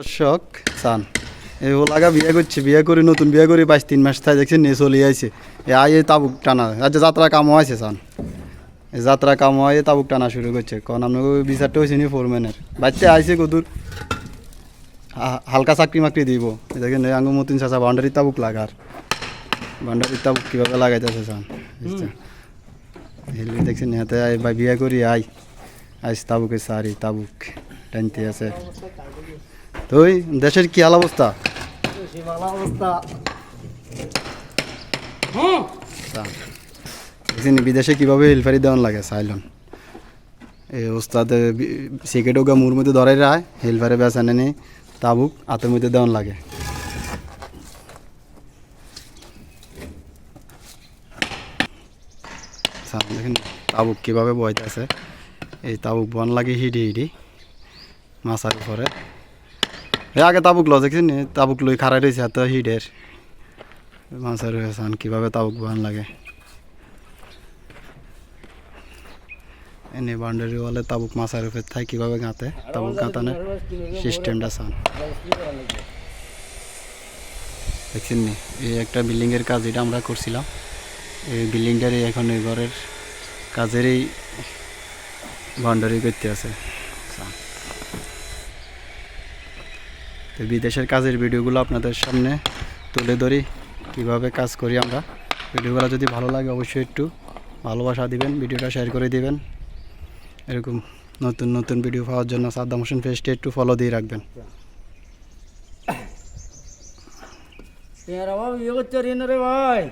দর্শক সান এই লাগা বিয়ে করছে, বিয়ে করে, নতুন বিয়ে করে, বাইশ তিন মাস থাকে দেখছি, নিয়ে চলে আইছে। এ আই এই তাবুক টানা, আজ যাত্রা কামও আছে সান এই যাত্রা কামও আয় তাবুক টানা শুরু করছে। কারণ আপনাকে বিচারটা হয়েছে নি ফোরম্যানের। বাচ্চা আইছে কদূর। হালকা চাকরি মাকরি দিব। দেখেন আঙ্গু মতিন চাচা বাউন্ডারি তাবুক লাগার। বাউন্ডারি তাবুক কীভাবে লাগাইতেছে সান হেলি দেখছেন হাতে আই বা বিয়ে করি, আই। আইস তাবুকে সারি, তাবুক টানতে আছে। তো ওই দেশের কি হাল অবস্থা বিদেশে কীভাবে হেলফারি দেওয়ান লাগে সাইলন? এই ওস্তাদে সিকেট ওগা মুর মধ্যে ধরাই রায় হেলফারে বেসানে নেই তাবুক হাতের মধ্যে দেওয়ান লাগে। দেখেন তাবুক কীভাবে বইতেছে। এই তাবুক বন লাগে হিডি হিডি মাছার উপরে। আগে তাবুক ল দেখছি তাবুক লই খারাই রয়েছে এত হিডের মাছের হয়েছে কীভাবে তাবুক বন লাগে? এনে বাউন্ডারি ওয়ালে তাবুক মাছার উপরে থাই, কীভাবে গাঁতে? তাবুক গাঁতানোর সিস্টেমটা সান দেখছেন নি? এই একটা বিল্ডিংয়ের কাজ এটা আমরা করছিলাম, এই বিল্ডিংটারই এখন এই ঘরের কাজেরই বাউন্ডারি করতে আছে। তো বিদেশের কাজের ভিডিওগুলো আপনাদের সামনে তুলে ধরি, কীভাবে কাজ করি আমরা। ভিডিওগুলো যদি ভালো লাগে অবশ্যই একটু ভালোবাসা দিবেন, ভিডিওটা শেয়ার করে দিবেন। এরকম নতুন নতুন ভিডিও পাওয়ার জন্য সাদ্দাম হোসেন ফেসটি একটু ফলো দিয়ে রাখবেন। ইয়ে ভাই।